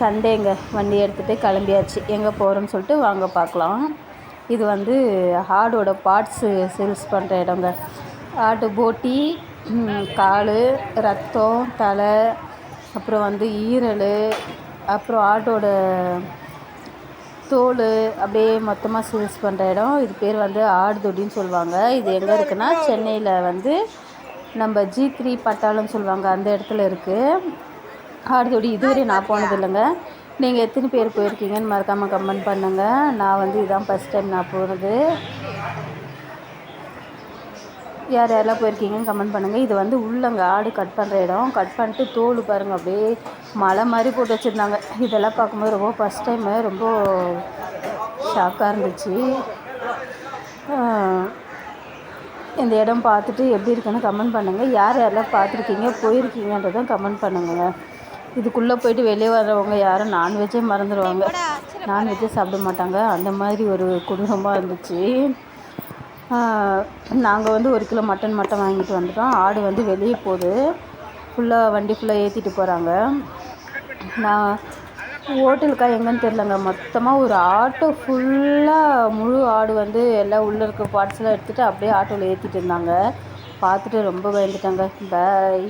சண்டேங்க. வண்டி எடுத்துகிட்டு கிளம்பியாச்சு. எங்கே போகிறோன்னு சொல்லிட்டு வாங்க பார்க்கலாம். இது வந்து ஆடோட பார்ட்ஸு சேல்ஸ் பண்ணுற இடங்க. ஆட்டு போட்டி கால் ரத்தம் தலை அப்புறம் வந்து ஈரல் அப்புறம் ஆட்டோட தோல் அப்படியே மொத்தமாக சேல்ஸ் பண்ணுற இடம். இது பேர் வந்து ஆடுதொடின்னு சொல்லுவாங்க. இது எங்கே இருக்குன்னா சென்னையில் வந்து நம்ம ஜி த்ரீ பட்டாளம்னு சொல்லுவாங்க. அந்த இடத்துல இருக்குது ஆடுதொடி இதுவரை நான் போனது இல்லைங்க நீங்கள் எத்தனை பேர் போயிருக்கீங்கன்னு மறக்காமல் கமெண்ட் பண்ணுங்கள் நான் வந்து இதுதான் ஃபஸ்ட் டைம் நான் போகிறது யார் யாரெல்லாம் போயிருக்கீங்கன்னு கமெண்ட் பண்ணுங்கள் இது வந்து உள்ளங்க ஆடு கட் பண்ணுற இடம். கட் பண்ணிட்டு தோல் பாருங்கள் அப்படியே மலை மாதிரி போட்டு வச்சுருந்தாங்க. இதெல்லாம் பார்க்கும்போது ரொம்ப ஃபஸ்ட் டைமு ரொம்ப ஷாக்காக இருந்துச்சு. இந்த இடம் பார்த்துட்டு எப்படி இருக்குன்னு கமெண்ட் பண்ணுங்கள் யார் யாரெல்லாம் பார்த்துருக்கீங்க போயிருக்கீங்கன்றதும் கமெண்ட் பண்ணுங்கள் இதுக்குள்ளே போயிட்டு வெளியே வர்றவங்க யாரும் நான்வெஜ்ஜே மறந்துடுவாங்க. நான்வெஜ்ஜே சாப்பிட மாட்டாங்க. அந்த மாதிரி ஒரு குடும்பமாக இருந்துச்சு. நாங்கள் வந்து ஒரு கிலோ மட்டன் மட்டும் வாங்கிட்டு வந்துட்டோம். ஆடு வந்து வெளியே போகுது. ஃபுல்லாக வண்டி ஃபுல்லாக ஏற்றிட்டு போகிறாங்க நான் ஹோட்டலுக்கா எங்கேன்னு தெரிலங்க மொத்தமாக ஒரு ஆட்டோ ஃபுல்லாக முழு ஆடு வந்து எல்லாம் உள்ளே இருக்க பார்ட்ஸ்லாம் எடுத்துகிட்டு அப்படியே ஆட்டோவில் ஏற்றிட்டு இருந்தாங்க. பார்த்துட்டு ரொம்ப பயந்துட்டாங்க. பாய்